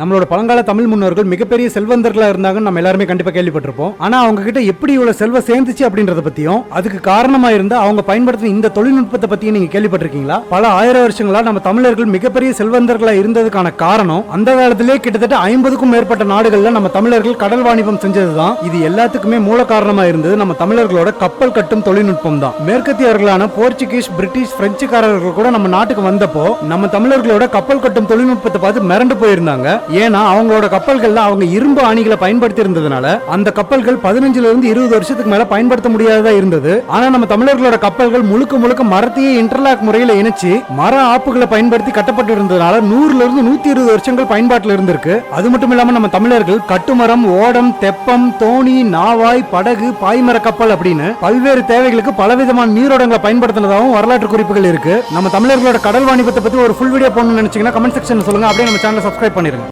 நம்மளோட பழங்கால தமிழ் முன்னோர்கள் மிகப்பெரிய செல்வந்தர்களாக இருந்தாங்கன்னு நம்ம எல்லாருமே கண்டிப்பா கேள்விப்பட்டிருப்போம். ஆனா அவங்க கிட்ட எப்படி இவ்வளவு செல்வம் சேர்ந்துச்சு அப்படின்றத பத்தியும் அதுக்கு காரணமா இருந்த அவங்க பயன்படுத்தின இந்த தொழில்நுட்பத்தை பத்தியும் நீங்க கேள்விப்பட்டிருக்கீங்களா? பல ஆயிரம் வருஷங்களா நம்ம தமிழர்கள் மிகப்பெரிய செல்வந்தர்களா இருந்ததுக்கான காரணம் அந்த காலத்திலே கிட்டத்தட்ட ஐம்பதுக்கும் மேற்பட்ட நாடுகள்ல நம்ம தமிழர்கள் கடல் வாணிபம் செஞ்சதுதான். இது எல்லாத்துக்குமே மூல காரணமா இருந்தது நம்ம தமிழர்களோட கப்பல் கட்டும் தொழில்நுட்பம் தான். மேற்கத்தியவர்களான போர்ச்சுகீஸ் பிரிட்டிஷ் பிரெஞ்சுக்காரர்கள் கூட நம்ம நாட்டுக்கு வந்தப்போ நம்ம தமிழர்களோட கப்பல் கட்டும் தொழில்நுட்பத்தை பார்த்து மிரண்டு போயிருந்தாங்க. ஏன்னா அவங்களோட கப்பல்கள்ல அவங்க இரும்பு ஆணிகளை பயன்படுத்தி இருந்ததுனால அந்த கப்பல்கள் பதினஞ்சுல இருந்து இருபது வருஷத்துக்கு மேல பயன்படுத்த முடியாததா இருந்தது. ஆனா நம்ம தமிழர்களோட கப்பல்கள் முழுக்க முழுக்க மரத்தையே இன்டர்லாக் முறையில இணைச்சு மர ஆப்புகளை பயன்படுத்தி கட்டப்பட்டு இருந்ததுனால நூறுல இருந்து நூத்தி இருபது வருஷங்கள் பயன்பாட்டில் இருந்திருக்கு. அது மட்டும் இல்லாம நம்ம தமிழர்கள் கட்டுமரம் ஓடம் தெப்பம் தோணி நாவாய் படகு பாய்மர கப்பல் அப்படின்னு பல்வேறு தேவைகளுக்கு பலவிதமான நீரோடங்களை பயன்படுத்தினதாகவும் வரலாற்று குறிப்புகள் இருக்கு. நம்ம தமிழர்களோட கடல் வாணிபத்தை பத்தி ஒரு ஃபுல் வீடியோ போடணும்னு நினைச்சீங்கன்னா கமெண்ட் செக்ஷன்ல சொல்லுங்க. அப்படியே நம்ம சேனலை சப்ஸ்கிரைப் பண்ணிருங்க.